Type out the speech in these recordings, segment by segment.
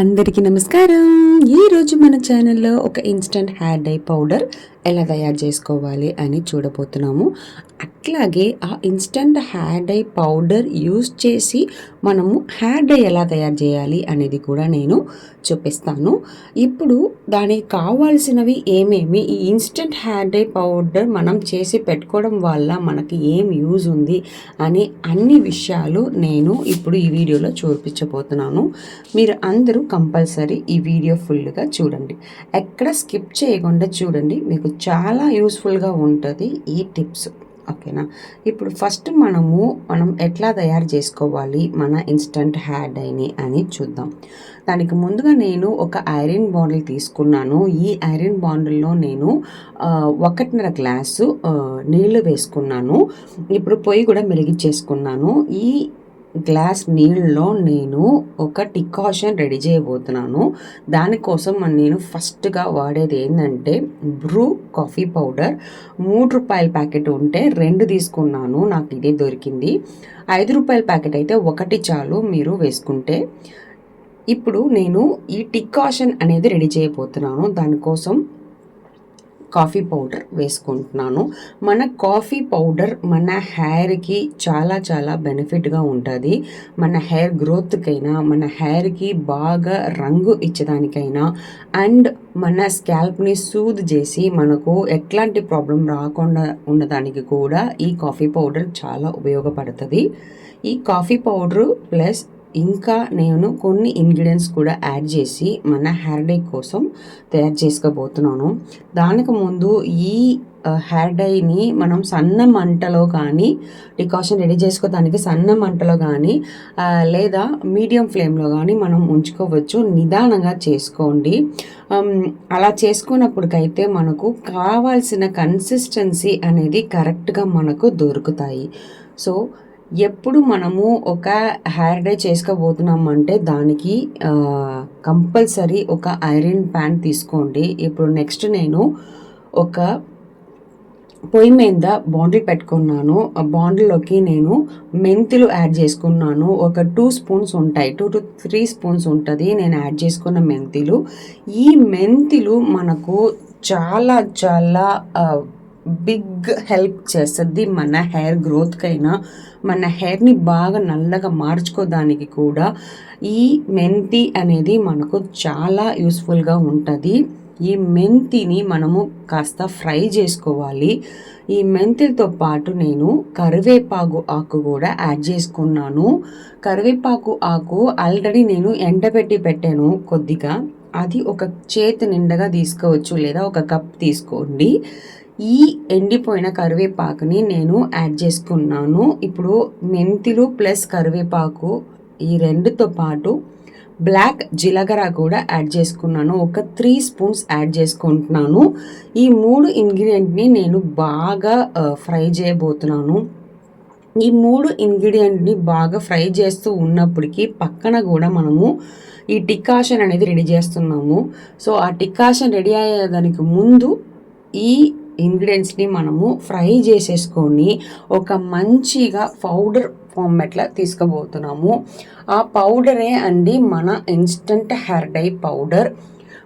అందరికీ నమస్కారం. ఈరోజు మన ఛానల్లో ఒక ఇన్స్టంట్ హెయిర్ డై పౌడర్ ఎలా తయారు చేసుకోవాలి అని చూడబోతున్నాము. అట్లాగే ఆ instant hair dye powder use చేసి మనము హెయిర్ డై ఎలా తయారు చేయాలి అనేది కూడా నేను చూపిస్తాను. ఇప్పుడు దానికి కావాల్సినవి ఏమేమి? ఈ ఇన్స్టంట్ హెయిర్ డై పౌడర్ మనం చేసి పెట్టుకోవడం వల్ల మనకి ఏం యూజ్ ఉంది అనే అన్ని విషయాలు నేను ఇప్పుడు ఈ వీడియోలో చూపించబోతున్నాను. మీరు అందరూ కంపల్సరీ ఈ వీడియో ఫుల్గా చూడండి. ఎక్కడ స్కిప్ చేయకుండా చూడండి మీకు చాలా యూస్ఫుల్గా ఉంటుంది ఈ టిప్స్. ఓకేనా? ఇప్పుడు ఫస్ట్ మనము మనం ఎట్లా తయారు చేసుకోవాలి మన ఇన్స్టంట్ హెయిర్ డైని అని చూద్దాం. దానికి ముందుగా నేను ఒక ఐరన్ బాండిల్ తీసుకున్నాను. ఈ ఐరన్ బాండిల్లో నేను ఒకటిన్నర గ్లాసు నీళ్ళు వేసుకున్నాను. ఇప్పుడు పొయ్యి కూడా మెరిగిచ్చేసుకున్నాను. ఈ గ్లాస్ నీళ్ళలో నేను ఒక టికాషన్ రెడీ చేయబోతున్నాను. దానికోసం నేను ఫస్ట్గా వాడేది ఏంటంటే బ్రూ కాఫీ పౌడర్. మూడు రూపాయల ప్యాకెట్ ఉంటే రెండు తీసుకున్నాను నాకు ఇదే దొరికింది. ఐదు రూపాయల ప్యాకెట్ అయితే ఒకటి చాలు మీరు వేసుకుంటే. ఇప్పుడు నేను ఈ టికాషన్ అనేది రెడీ చేయబోతున్నాను. దానికోసం కాఫీ పౌడర్ వేసుకుంటున్నాను. మన కాఫీ పౌడర్ మన హెయిర్కి చాలా చాలా బెనిఫిట్గా ఉంటుంది. మన హెయిర్ గ్రోత్కైనా మన హెయిర్కి బాగా రంగు ఇచ్చేదానికైనా అండ్ మన స్కాల్ప్ని సూద్ చేసి మనకు ఎట్లాంటి ప్రాబ్లం రాకుండా ఉండడానికి కూడా ఈ కాఫీ పౌడర్ చాలా ఉపయోగపడుతుంది. ఈ కాఫీ పౌడరు ప్లస్ ఇంకా నేను కొన్ని ఇంగ్రీడియంట్స్ కూడా యాడ్ చేసి మన హెయిర్ డై కోసం తయారు చేసుకోబోతున్నాను. దానికి ముందు ఈ హెయిర్ డైని మనం సన్న మంటలో కానీ డికాషన్ రెడీ చేసుకోవడానికి సన్న మంటలో కానీ లేదా మీడియం ఫ్లేమ్లో కానీ మనం ఉంచుకోవచ్చు. నిదానంగా చేసుకోండి. అలా చేసుకున్నప్పటికైతే మనకు కావాల్సిన కన్సిస్టెన్సీ అనేది కరెక్ట్గా మనకు దొరుకుతాయి. సో ఎప్పుడు మనము ఒక హెయిర్ డే చేసుకోబోతున్నాం అంటే దానికి కంపల్సరీ ఒక ఐరన్ ప్యాన్ తీసుకోండి. ఇప్పుడు నెక్స్ట్ నేను ఒక పొయ్యి మీద బాండిల్ పెట్టుకున్నాను. ఆ బాండిల్లోకి నేను మెంతులు యాడ్ చేసుకున్నాను. ఒక టూ స్పూన్స్ ఉంటాయి. టూ టు త్రీ స్పూన్స్ ఉంటుంది. నేను యాడ్ చేసుకున్న మెంతులు. ఈ మెంతులు మనకు చాలా చాలా బిగ్ హెల్ప్ చేస్తుంది మన హెయిర్ గ్రోత్కైనా మన హెయిర్ని బాగా నల్లగా మార్చుకోవడానికి కూడా ఈ మెంతి అనేది మనకు చాలా యూస్ఫుల్గా ఉంటుంది. ఈ మెంతిని మనము కాస్త ఫ్రై చేసుకోవాలి. ఈ మెంతితో పాటు నేను కరివేపాకు ఆకు కూడా యాడ్ చేసుకున్నాను. కరివేపాకు ఆకు ఆల్రెడీ నేను ఎండబెట్టి పెట్టాను కొద్దిగా. అది ఒక చేతి నిండగా తీసుకోవచ్చు లేదా ఒక కప్ తీసుకోండి. ఈ ఎండిపోయిన కరివేపాకుని నేను యాడ్ చేసుకున్నాను. ఇప్పుడు మెంతులు ప్లస్ కరివేపాకు ఈ రెండుతో పాటు బ్లాక్ జీలకర్ర కూడా యాడ్ చేసుకున్నాను. ఒక త్రీ స్పూన్స్ యాడ్ చేసుకుంటున్నాను. ఈ మూడు ఇంగ్రీడియంట్ని నేను బాగా ఫ్రై చేయబోతున్నాను. ఈ మూడు ఇంగ్రీడియంట్ని బాగా ఫ్రై చేస్తూ ఉన్నప్పటికీ పక్కన కూడా మనము ఈ టికాషన్ అనేది రెడీ చేస్తున్నాము. సో ఆ టికాషన్ రెడీ అయ్యేదానికి ముందు ఈ ఇంగ్రీడియంట్స్ని మనము ఫ్రై చేసేసుకొని ఒక మంచిగా పౌడర్ ఫార్మెట్లో తీసుకుపోతున్నాము? ఆ పౌడరే అండి మన ఇన్స్టంట్ హెయిర్ డై పౌడర్.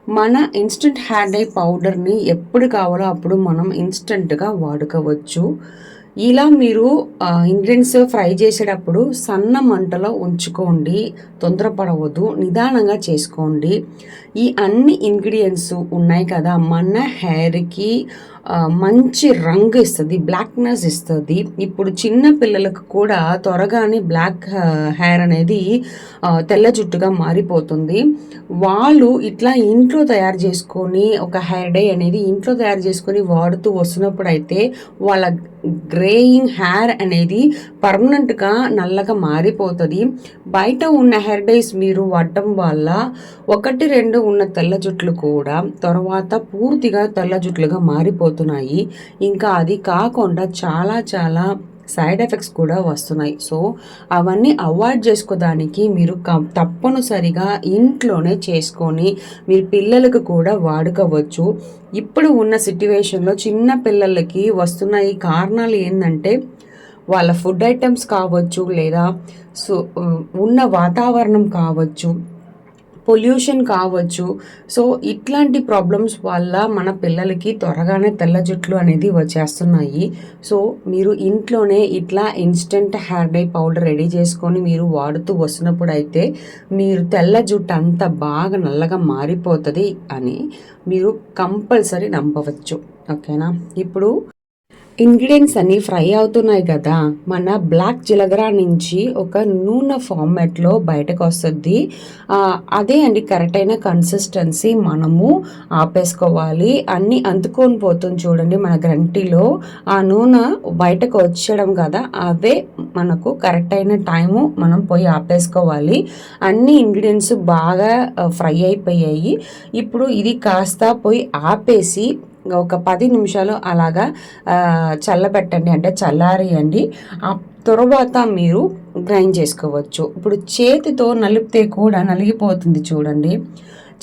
మన ఇన్స్టంట్ హెయిర్ డై పౌడర్ని ఎప్పుడు కావాలో అప్పుడు మనం ఇన్స్టంట్గా వాడుకోవచ్చు. ఇలా మీరు ఇంగ్రీడియంట్స్ ఫ్రై చేసేటప్పుడు సన్న మంటలో ఉంచుకోండి. తొందరపడవద్దు. నిదానంగా చేసుకోండి. ఈ అన్ని ఇంగ్రీడియంట్స్ ఉన్నాయి కదా మన హెయిర్కి మంచి రంగు ఇస్తుంది బ్లాక్నెస్ ఇస్తుంది. ఇప్పుడు చిన్న పిల్లలకు కూడా త్వరగానే బ్లాక్ హెయిర్ అనేది తెల్ల జుట్టుగా మారిపోతుంది. వాళ్ళు ఇట్లా ఇంట్లో తయారు చేసుకొని ఒక హెయిర్ డే అనేది ఇంట్లో తయారు చేసుకొని వాడుతూ వస్తున్నప్పుడు అయితే వాళ్ళ గ్రేయింగ్ హెయిర్ అనేది పర్మనెంట్గా నల్లగా మారిపోతుంది. బయట ఉన్న హెయిర్ డైస్ మీరు వాడటం వల్ల ఒకటి రెండు ఉన్న తెల్ల జుట్లు కూడా తర్వాత పూర్తిగా తెల్ల జుట్లుగా అవుతున్నాయి ఇంకా అది కాకుండా చాలా చాలా సైడ్ ఎఫెక్ట్స్ కూడా వస్తున్నాయి. సో అవన్నీ అవాయిడ్ చేసుకోవడానికి మీరు కం- తప్పనిసరిగా ఇంట్లోనే చేసుకొని మీరు పిల్లలకు కూడా వాడుకోవచ్చు. ఇప్పుడు ఉన్న సిట్యువేషన్లో చిన్న పిల్లలకి వస్తున్న ఈ కారణాలు ఏంటంటే వాళ్ళ ఫుడ్ ఐటమ్స్ కావచ్చు లేదా సో ఉన్న వాతావరణం కావచ్చు పొల్యూషన్ కావచ్చు. సో ఇట్లాంటి ప్రాబ్లమ్స్ వల్ల మన పిల్లలకి త్వరగానే తెల్ల జుట్లు అనేది వచ్చేస్తున్నాయి. సో మీరు ఇంట్లోనే ఇట్లా instant hair dye powder ready చేసుకొని మీరు వాడుతూ వస్తున్నప్పుడు అయితే మీరు తెల్ల జుట్టు అంతా బాగా నల్లగా మారిపోతుంది అని మీరు కంపల్సరీ నమ్మవచ్చు. ఓకేనా? ఇప్పుడు ఇంగ్రీడియంట్స్ అన్నీ ఫ్రై అవుతున్నాయి కదా మన బ్లాక్ జీలకర్ర నుంచి ఒక నూనె ఫార్మాట్లో బయటకు వస్తుంది. అదే అండి కరెక్ట్ అయిన కన్సిస్టెన్సీ మనము ఆపేసుకోవాలి. అన్నీ అందుకొని పోతుంది చూడండి మన గ్రంటిలో ఆ నూనె బయటకు వచ్చడం కదా అవే మనకు కరెక్ట్ అయిన టైము మనం పోయి ఆపేసుకోవాలి. అన్ని ఇంగ్రీడియంట్స్ బాగా ఫ్రై అయిపోయాయి. ఇప్పుడు ఇది కాస్త పోయి ఆపేసి ఒక పది నిమిషాలు అలాగా చల్లబెట్టండి. అంటే చల్లారియండి. ఆ తర్వాత మీరు గ్రైండ్ చేసుకోవచ్చు. ఇప్పుడు చేతితో నలిపితే కూడా నలిగిపోతుంది చూడండి.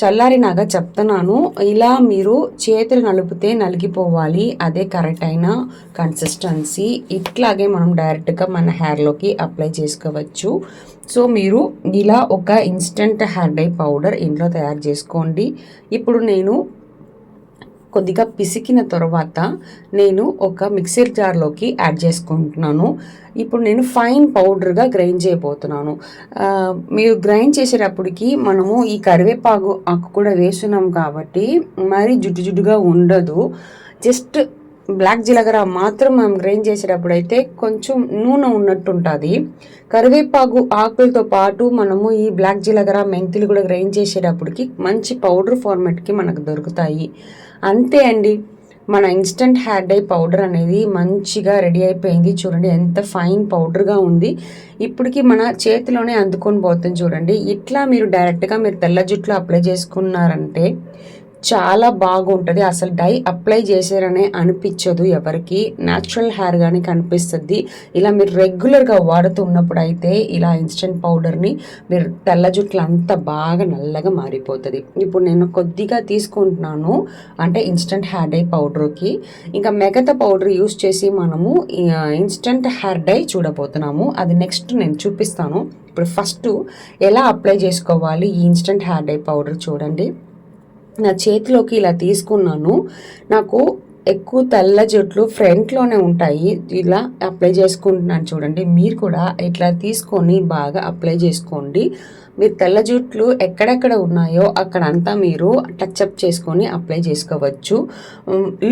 చల్లారినాక చెప్తున్నాను ఇలా మీరు చేతులు నలిపితే నలిగిపోవాలి. అదే కరెక్ట్ అయిన కన్సిస్టెన్సీ. ఇట్లాగే మనం డైరెక్ట్గా మన హెయిర్లోకి అప్లై చేసుకోవచ్చు. సో మీరు ఇలా ఒక ఇన్స్టెంట్ హెయిర్ డై పౌడర్ ఇంట్లో తయారు చేసుకోండి. ఇప్పుడు నేను కొద్దిగా పిసికిన తర్వాత నేను ఒక మిక్సర్ జార్లోకి యాడ్ చేసుకుంటున్నాను. ఇప్పుడు నేను ఫైన్ పౌడర్గా గ్రైండ్ చేయబోతున్నాను. మీరు గ్రైండ్ చేసేటప్పటికి మనము ఈ కరివేపాకు ఆకు కూడా వేస్తున్నాం కాబట్టి మరి జుట్టు జుట్టుగా ఉండదు. జస్ట్ బ్లాక్ జీలకర్ర మాత్రం మనం గ్రైండ్ చేసేటప్పుడు అయితే కొంచెం నూనె ఉన్నట్టు ఉంటుంది. కరివేపాకు ఆకులతో పాటు మనము ఈ బ్లాక్ జీలకర్ర మెంతులు కూడా గ్రైండ్ చేసేటప్పటికి మంచి పౌడర్ ఫార్మాట్కి మనకు దొరుకుతాయి. అంతే అండి. మన ఇన్స్టంట్ హెయిర్ డై పౌడర్ అనేది మంచిగా రెడీ అయిపోయింది. చూడండి ఎంత ఫైన్ పౌడర్గా ఉంది. ఇప్పటికి మన చేతిలోనే అందుకొని పోతుంది చూడండి. ఇట్లా మీరు డైరెక్ట్గా మీరు తెల్ల జుట్లు అప్లై చేసుకున్నారంటే చాలా బాగుంటుంది. అసలు డై అప్లై చేశారనే అనిపించదు ఎవరికి. న్యాచురల్ హెయిర్ కానీ కనిపిస్తుంది. ఇలా మీరు రెగ్యులర్గా వాడుతున్నప్పుడు అయితే ఇలా ఇన్స్టెంట్ పౌడర్ని మీరు తెల్ల జుట్లు అంతా బాగా నల్లగా మారిపోతుంది. ఇప్పుడు నేను కొద్దిగా తీసుకుంటున్నాను. అంటే ఇన్స్టెంట్ హెయిర్ డై పౌడర్కి ఇంకా మిగతా పౌడర్ యూస్ చేసి మనము ఇన్స్టెంట్ హెయిర్ డై చూడబోతున్నాము. అది నెక్స్ట్ నేను చూపిస్తాను. ఇప్పుడు ఫస్ట్ ఎలా అప్లై చేసుకోవాలి ఈ ఇన్స్టెంట్ హెయిర్ డై పౌడర్ చూడండి. నా చేతిలోకి ఇలా తీసుకున్నాను. నాకు ఎక్కువ తెల్ల జుట్లు ఫ్రంట్లోనే ఉంటాయి. ఇలా అప్లై చేసుకుంటున్నాను చూడండి. మీరు కూడా ఇట్లా తీసుకొని బాగా అప్లై చేసుకోండి. మీరు తెల్ల జుట్లు ఎక్కడెక్కడ ఉన్నాయో అక్కడంతా మీరు టచ్అప్ చేసుకొని అప్లై చేసుకోవచ్చు.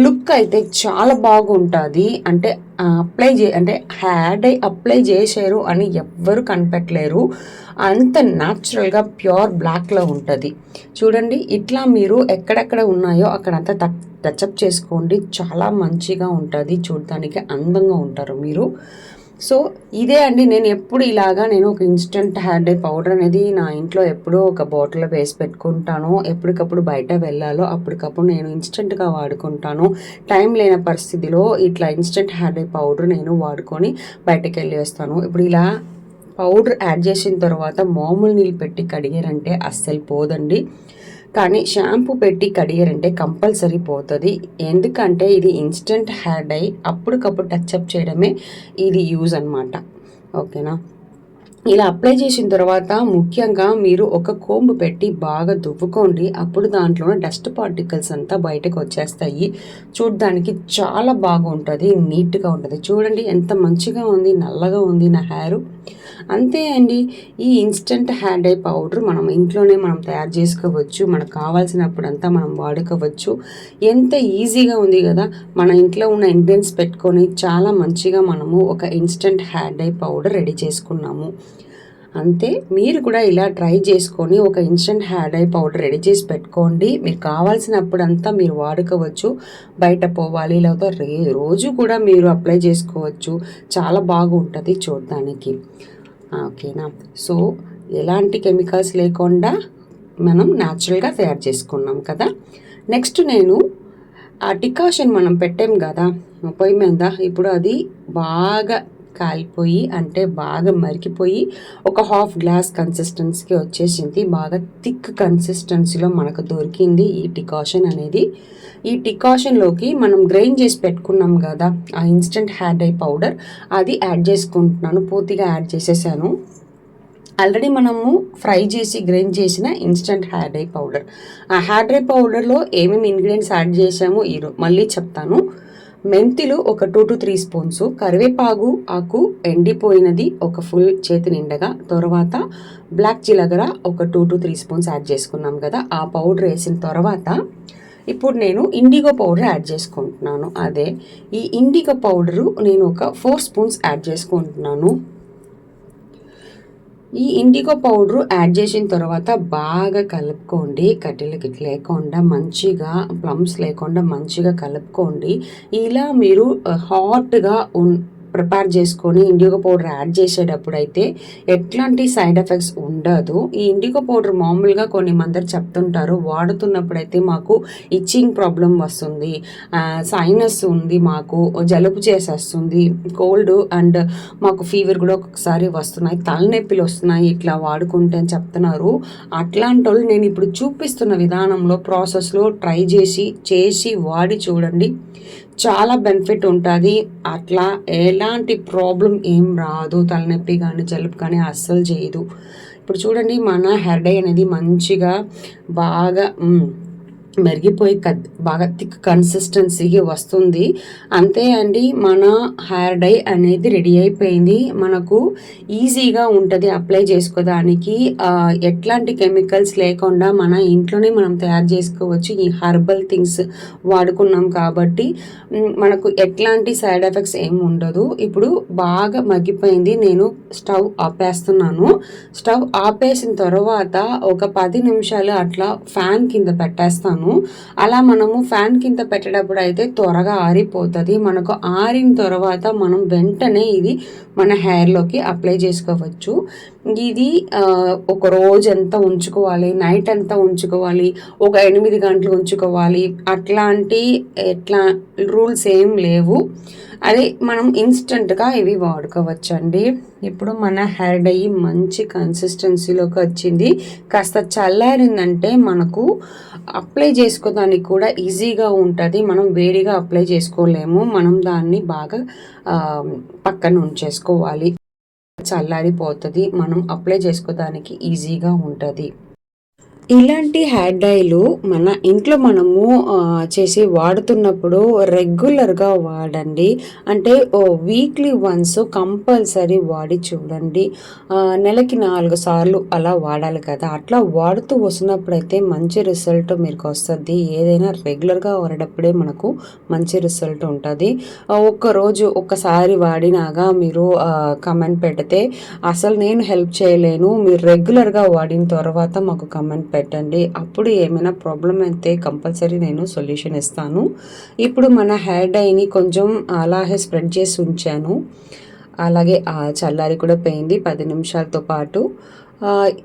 లుక్ అయితే చాలా బాగుంటుంది. అంటే అప్లై చే అంటే హ్యాడ్ అయి అప్లై చేశారు అని ఎవ్వరు కనిపెట్టలేరు. అంత న్యాచురల్గా ప్యూర్ బ్లాక్లో ఉంటుంది. చూడండి ఇట్లా మీరు ఎక్కడెక్కడ ఉన్నాయో అక్కడంతా టచ్ టచ్అప్ చేసుకోండి. చాలా మంచిగా ఉంటుంది. చూడటానికి అందంగా ఉంటారు మీరు. సో ఇదే అండి. నేను ఎప్పుడు ఇలాగా నేను ఒక ఇన్స్టెంట్ హెయిర్ డే పౌడర్ అనేది నా ఇంట్లో ఎప్పుడూ ఒక బాటిల్లో వేసి పెట్టుకుంటాను. ఎప్పటికప్పుడు బయట వెళ్ళాలో అప్పటికప్పుడు నేను ఇన్స్టెంట్గా వాడుకుంటాను. టైం లేని పరిస్థితిలో ఇట్లా ఇన్స్టెంట్ హెయిర్ డే పౌడర్ నేను వాడుకొని బయటకు వెళ్ళి వస్తాను. ఇప్పుడు ఇలా పౌడర్ యాడ్ చేసిన తర్వాత మామూలు నీళ్ళు పెట్టి కడిగారంటే అస్సలు పోదండి. కానీ షాంపూ పెట్టి కడిగారంటే కంపల్సరీ పోతుంది. ఎందుకంటే ఇది ఇన్స్టెంట్ హెయిర్ డై అప్పటికప్పుడు టచ్అప్ చేయడమే ఇది యూజ్ అనమాట ఓకేనా? ఇలా అప్లై చేసిన తర్వాత ముఖ్యంగా మీరు ఒక కోంబు పెట్టి బాగా దువ్వుకోండి. అప్పుడు దాంట్లో డస్ట్ పార్టికల్స్ అంతా బయటకు వచ్చేస్తాయి. చూడడానికి చాలా బాగుంటుంది నీట్గా ఉంటుంది. చూడండి ఎంత మంచిగా ఉంది నల్లగా ఉంది నా హెయిర్ అంతే అండి ఈ ఇన్స్టెంట్ హెయిర్ డై పౌడర్ మనం ఇంట్లోనే మనం తయారు చేసుకోవచ్చు. మనకు కావాల్సినప్పుడంతా మనం వాడుకోవచ్చు. ఎంత ఈజీగా ఉంది కదా మన ఇంట్లో ఉన్న ఇంగ్రీడియంట్స్ పెట్టుకొని చాలా మంచిగా మనము ఒక instant hair dye powder ready చేసుకున్నాము. అంతే. మీరు కూడా ఇలా ట్రై చేసుకొని ఒక instant hair dye powder ready చేసి పెట్టుకోండి. మీరు కావాల్సినప్పుడంతా మీరు వాడుకోవచ్చు. బయట పోవాలి లేకపోతే రే రోజు కూడా మీరు అప్లై చేసుకోవచ్చు. చాలా బాగుంటుంది చూడడానికి. ఓకేనా? సో ఎలాంటి కెమికల్స్ లేకుండా మనం న్యాచురల్గా తయారు చేసుకున్నాం కదా. నెక్స్ట్ నేను ఆ టికాషన్ మనం పెట్టాం కదా. పొయ్యి మీద. ఇప్పుడు అది బాగా కాలిపోయి అంటే బాగా మరిగిపోయి ఒక హాఫ్ గ్లాస్ కన్సిస్టెన్సీకి వచ్చేసింది. బాగా థిక్ కన్సిస్టెన్సీలో మనకు దొరికింది ఈ టికాషన్ అనేది. ఈ టికాషన్లోకి మనం గ్రైండ్ చేసి పెట్టుకున్నాం కదా ఆ ఇన్స్టెంట్ హ్యాడ్ ఐ పౌడర్. అది యాడ్ చేసుకుంటున్నాను పూర్తిగా యాడ్ చేసేసాను. ఆల్రెడీ మనము ఫ్రై చేసి గ్రైండ్ చేసిన ఇన్స్టంట్ హ్యాడ్ ఐ పౌడర్. ఆ హ్యాడ్ ఐ పౌడర్లో ఏమేమి ఇంగ్రీడియంట్స్ యాడ్ చేసామో ఈరోజు మళ్ళీ చెప్తాను. మెంతిలు ఒక టూ టు త్రీ స్పూన్స్ కరివేపాకు ఆకు ఎండిపోయినది ఒక ఫుల్ చేతి నిండగా తర్వాత బ్లాక్ జీలగర ఒక two to three spoons add చేసుకున్నాం కదా ఆ పౌడర్ వేసిన తర్వాత ఇప్పుడు నేను ఇండిగో పౌడర్ యాడ్ చేసుకుంటున్నాను. అదే ఈ ఇండిగో పౌడరు నేను ఒక ఫోర్ స్పూన్స్ యాడ్ చేసుకుంటున్నాను. ఈ ఇండిగో పౌడర్ యాడ్ చేసిన తర్వాత బాగా కలుపుకోండి. కట్టెలకి లేకుండా మంచిగా ప్లమ్స్ లేకుండా మంచిగా కలుపుకోండి. ఇలా మీరు uh, హాట్గా ఉన్ ప్రిపేర్ చేసుకొని ఇండిగో పౌడర్ యాడ్ చేసేటప్పుడు అయితే ఎట్లాంటి సైడ్ ఎఫెక్ట్స్ ఉండదు. ఈ ఇండిగో పౌడర్ మామూలుగా కొన్ని మందరు చెప్తుంటారు. వాడుతున్నప్పుడు అయితే మాకు ఇచ్చింగ్ ప్రాబ్లం వస్తుంది. సైనస్ ఉంది మాకు జలుబు చేసేస్తుంది కోల్డ్ అండ్ మాకు ఫీవర్ కూడా ఒక్కొక్కసారి వస్తున్నాయి తలనొప్పిలు వస్తున్నాయి ఇట్లా వాడుకుంటే అని చెప్తున్నారు. అట్లాంటి వాళ్ళు నేను ఇప్పుడు చూపిస్తున్న విధానంలో ప్రాసెస్లో ట్రై చేసి చేసి వాడి చూడండి. చాలా బెనిఫిట్ ఉంటుంది. అట్లా ఎలాంటి ప్రాబ్లం ఏం రాదు. తలనొప్పి కానీ జలుబు కానీ అస్సలు చేయదు. ఇప్పుడు చూడండి మన హెడ్ అనేది మంచిగా బాగా మెరిగిపోయి బాగా థిక్ కన్సిస్టెన్సీకి వస్తుంది. అంతే అండి మన హెయిర్ డై అనేది రెడీ అయిపోయింది. మనకు ఈజీగా ఉంటుంది అప్లై చేసుకోవడానికి. ఎట్లాంటి కెమికల్స్ లేకుండా మన ఇంట్లోనే మనం తయారు చేసుకోవచ్చు. ఈ హర్బల్ థింగ్స్ వాడుకున్నాం కాబట్టి మనకు ఎట్లాంటి సైడ్ ఎఫెక్ట్స్ ఏమి ఉండదు. ఇప్పుడు బాగా మగ్గిపోయింది. నేను స్టవ్ ఆపేస్తున్నాను. స్టవ్ ఆపేసిన తర్వాత ఒక పది నిమిషాలు అట్లా ఫ్యాన్ కింద పెట్టేస్తాను. చేస్తాము అలా మనము ఫ్యాన్ కింద పెట్టేటప్పుడు అయితే త్వరగా ఆరిపోతుంది. మనకు ఆరిన తర్వాత మనం వెంటనే ఇది మన హెయిర్లోకి అప్లై చేసుకోవచ్చు. ఇది ఒక రోజు ఎంత ఉంచుకోవాలి నైట్ అంతా ఉంచుకోవాలి ఒక ఎనిమిది గంటలు ఉంచుకోవాలి అట్లాంటి ఎట్లా రూల్స్ ఏం లేవు. అదే మనం ఇన్స్టెంట్గా ఇవి వాడుకోవచ్చండి. ఇప్పుడు మన హెయిర్ డై మంచి కన్సిస్టెన్సీలోకి వచ్చింది. కాస్త చల్లారిందంటే మనకు అప్లై అప్లై చేసుకోవడానికి కూడా ఈజీగా ఉంటుంది. మనం వేడిగా అప్లై చేసుకోలేము. మనం దాన్ని బాగా పక్కన ఉంచేసుకోవాలి. చల్లారిపోతుంది. మనం అప్లై చేసుకోవడానికి ఈజీగా ఉంటుంది. ఇలాంటి హెయిర్ డైలు మన ఇంట్లో మనము చేసి వాడుతున్నప్పుడు రెగ్యులర్గా వాడండి. అంటే వీక్లీ వన్స్ కంపల్సరీ వాడి చూడండి. నెలకి నాలుగు సార్లు అలా వాడాలి కదా. అట్లా వాడుతూ వస్తున్నప్పుడైతే మంచి రిజల్ట్ మీకు వస్తుంది. ఏదైనా రెగ్యులర్గా వాడేటప్పుడే మనకు మంచి రిజల్ట్ ఉంటుంది. ఒక్కరోజు ఒక్కసారి వాడినాగా మీరు కమెంట్ పెడితే అసలు నేను హెల్ప్ చేయలేను. మీరు రెగ్యులర్గా వాడిన తర్వాత మాకు కమెంట్ పెట్టండి. అప్పుడు ఏమైనా ప్రాబ్లం అయితే కంపల్సరీ నేను సొల్యూషన్ ఇస్తాను. ఇప్పుడు మన హెయిర్ డైని కొంచెం అలాగే స్ప్రెడ్ చేసి ఉంచాను. అలాగే చల్లారి కూడా పోయింది పది నిమిషాలతో పాటు.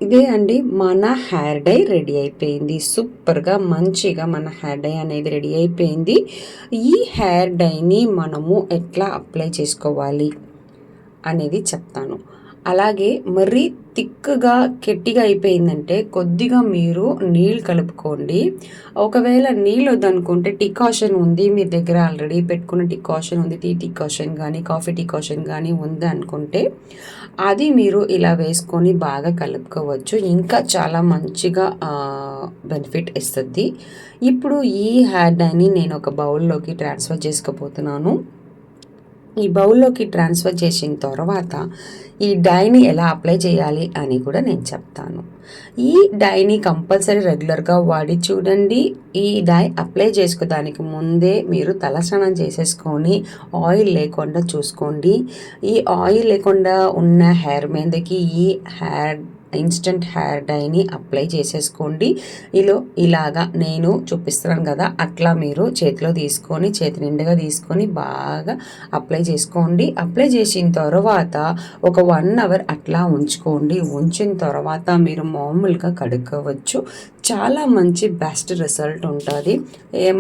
ఇదే అండి మన హెయిర్ డై రెడీ అయిపోయింది. సూపర్గా మంచిగా మన హెయిర్ డై అనేది రెడీ అయిపోయింది. ఈ హెయిర్ డైని మనము ఎట్లా అప్లై చేసుకోవాలి అనేది చెప్తాను. అలాగే మరీ థిక్గా గట్టిగా అయిపోయిందంటే కొద్దిగా మీరు నీళ్ళు కలుపుకోండి. ఒకవేళ నీళ్ళు వద్దనుకుంటే టికాషన్ ఉంది మీ దగ్గర ఆల్రెడీ పెట్టుకున్న టికాషన్ ఉంది టీ టికాషన్ కానీ కాఫీ టికాషన్ కానీ ఉంది అనుకుంటే అది మీరు ఇలా వేసుకొని బాగా కలుపుకోవచ్చు. ఇంకా చాలా మంచిగా బెనిఫిట్ ఇస్తుంది. ఇప్పుడు ఈ హ్యాడ్ అని నేను ఒక బౌల్లోకి ట్రాన్స్ఫర్ చేసుకోబోతున్నాను. ఈ బౌల్లోకి ట్రాన్స్ఫర్ చేసిన తర్వాత ఈ డైని ఎలా అప్లై చేయాలి అని కూడా నేను చెప్తాను. ఈ డైని కంపల్సరీ రెగ్యులర్గా వాడి చూడండి. ఈ డై అప్లై చేసుకోవడానికి ముందే మీరు తలస్నానం చేసేసుకొని ఆయిల్ లేకుండా చూసుకోండి. ఈ ఆయిల్ లేకుండా ఉన్న హెయిర్ మీదకి ఈ హెయిర్ ఇన్స్టెంట్ హెయిర్ డైని అప్లై చేసేసుకోండి. ఇలా ఇలాగా నేను చూపిస్తున్నాను కదా అట్లా మీరు చేతిలో తీసుకొని చేతి నిండుగా తీసుకొని బాగా అప్లై చేసుకోండి. అప్లై చేసిన తర్వాత ఒక వన్ అవర్ అట్లా ఉంచుకోండి. ఉంచిన తర్వాత మీరు మామూలుగా కడుక్కోవచ్చు. చాలా మంచి బెస్ట్ రిజల్ట్ ఉంటుంది.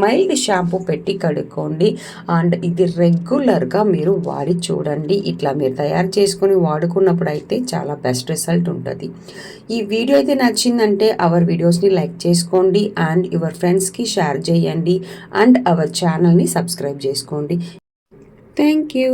మైల్డ్ షాంపూ పెట్టి కడుక్కోండి. అండ్ ఇది రెగ్యులర్గా మీరు వాడి చూడండి. ఇట్లా మీరు తయారు చేసుకొని వాడుకున్నప్పుడు అయితే చాలా బెస్ట్ రిజల్ట్ ఉంటుంది. ఈ వీడియో అయితే నచ్చిందంటే అవర్ వీడియోస్ని లైక్ చేసుకోండి అండ్ యువర్ ఫ్రెండ్స్కి షేర్ చేయండి అండ్ అవర్ ఛానల్ని సబ్స్క్రైబ్ చేసుకోండి. Thank you